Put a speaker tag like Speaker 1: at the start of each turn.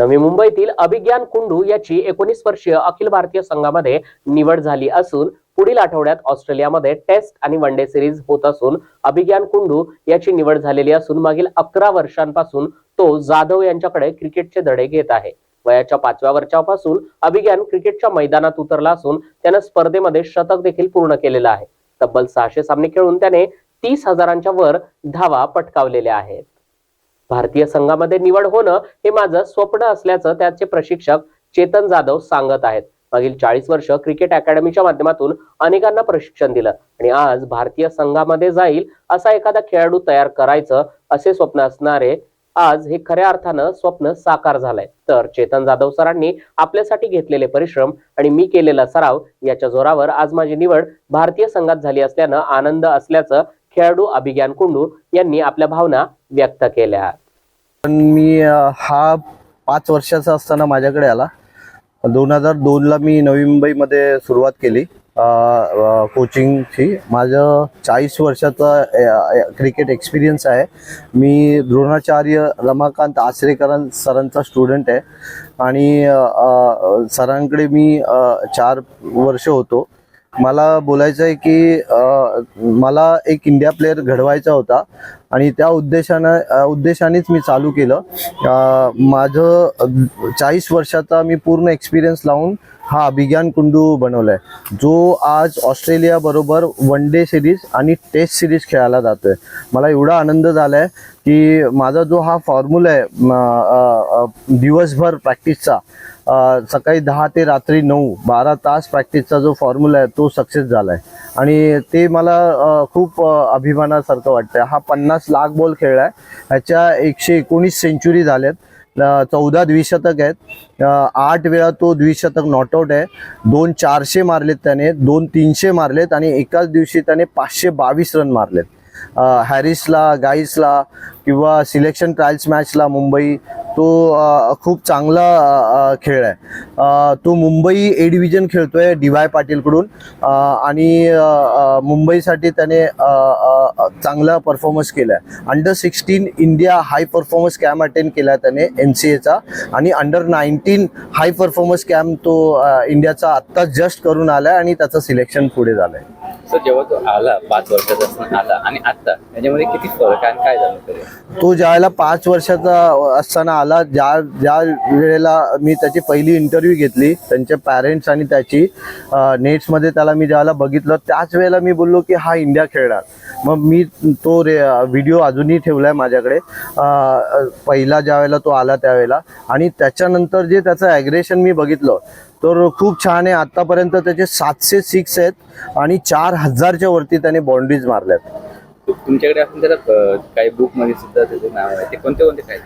Speaker 1: नवी मुंबईतील अभिज्ञान कुंडू याची एकोणीस वर्षीय अखिल भारतीय संघामध्ये निवड झाली असून पुढील आठवड्यात ऑस्ट्रेलियामध्ये टेस्ट आणि वन डे सिरीज होत असून अभिज्ञान कुंडू याची निवड झालेली असून मागील अकरा वर्षांपासून तो जाधव यांच्याकडे क्रिकेटचे धडे घेत आहे. वयाच्या पाचव्या वर्षापासून अभिज्ञान क्रिकेटच्या मैदानात उतरला असून त्यानं स्पर्धेमध्ये शतक देखील पूर्ण केलेलं आहे. तब्बल सहाशे सामने खेळून त्याने तीस हजारांच्या वर धावा पटकावलेल्या आहेत. भारतीय संघामध्ये निवड होणं हे माझं स्वप्न असल्याचं त्याचे प्रशिक्षक चेतन जाधव सांगत आहेत. मागील चाळीस वर्ष क्रिकेट अकॅडमीच्या माध्यमातून अनेकांना प्रशिक्षण दिलं आणि आज भारतीय संघामध्ये जाईल असा एखादा खेळाडू तयार करायचं असे स्वप्न असणारे आज हे खऱ्या अर्थानं स्वप्न साकार झालंय. तर चेतन जाधव सरांनी आपल्यासाठी घेतलेले परिश्रम आणि मी केलेला सराव याच्या जोरावर आज माझी निवड भारतीय संघात झाली असल्यानं आनंद असल्याचं खेळाडू अभिज्ञान कुंडू यांनी आपल्या भावना व्यक्त केल्या.
Speaker 2: पण मी हा पाच वर्षाचा असताना माझ्याकडे आला. दोन हजार दोनला मी नवी मुंबईमध्ये सुरुवात केली कोचिंगची. माझं चाळीस वर्षाचा क्रिकेट एक्सपिरियन्स आहे. मी द्रोणाचार्य रमाकांत आचरेकरां सरांचा स्टुडंट आहे. आणि सरांकडे मी चार वर्ष होतो. मला बोलायचं आहे की मला एक इंडिया प्लेअर घडवायचा होता. आणि त्या उद्देशानं उद्देशानेच मी चालू केलं. माझं चाळीस वर्षाचा मी पूर्ण एक्सपिरियन्स लावून हा अभिज्ञान कुंडू बनवलाय. जो आज ऑस्ट्रेलिया बरोबर वन डे सिरीज आणि टेस्ट सिरीज खेळायला जातोय. मला एवढा आनंद झालाय की माझा जो हा फॉर्म्युला आहे दिवसभर प्रॅक्टिसचा सकाळी दहा ते रात्री नऊ बारा तास प्रॅक्टिसचा जो फॉर्म्युला आहे तो सक्सेस झाला आहे आणि ते मला खूप अभिमानासारखं वाटतं हा पन्नास लाख बॉल खेळला आहे ह्याच्या एकशे एकोणीस सेंचुरी झाल्यात चौदा द्विशतक आहेत. आठ वेळा तो द्विशतक नॉटआउट आहे. दोन चारशे मारलेत त्याने दोन तीनशे मारलेत आणि एकाच दिवशी त्याने पाचशे बावीस रन मारलेत. हॅरिसला गाईसला किंवा सिलेक्शन ट्रायल्स मॅचला मुंबई तो खूप चांगला खेळ आहे. तो मुंबई ए डिव्हिजन खेळतोय डी वाय पाटीलकडून. आणि मुंबईसाठी त्याने चांगला परफॉर्मन्स केला आहे under sixteen India high performance camp attend केला त्याने एन सी एचा आणि under nineteen high performance camp तो इंडियाचा आत्ता जस्ट करून आला आणि त्याचं सिलेक्शन पुढे झालं आहे
Speaker 3: सर जेव्हा तो आला पाच वर्षाचा असताना आला आणि आता त्याच्यामध्ये किती फरक आहे आणि काय झालं तरी
Speaker 2: तो ज्यावेळेला पाच वर्षाचा असताना आला ज्या ज्या वेळेला मी त्याची पहिली इंटरव्ह्यू घेतली त्यांचे पॅरेंट्स आणि त्याची नेट्समध्ये त्याला मी ज्यावेळेला बघितलं त्याच वेळेला मी बोललो की हा इंडिया खेळणार. मग मी तो रे व्हिडिओ अजूनही ठेवला आहे माझ्याकडे. अं, पहिला ज्या वेळेला तो आला त्यावेळेला. आणि त्याच्यानंतर जे त्याचं ॲग्रेशन मी बघितलं तर खूप छान आहे. आत्तापर्यंत त्याचे सातशे सिक्स आहेत आणि चार हजारच्या वरती त्याने बाउंड्रीज मारल्यात.
Speaker 3: तुमच्याकडे असून त्याला काही बुकमध्ये सुद्धा त्याचं नाव आहे. ते कोणते कोणते काय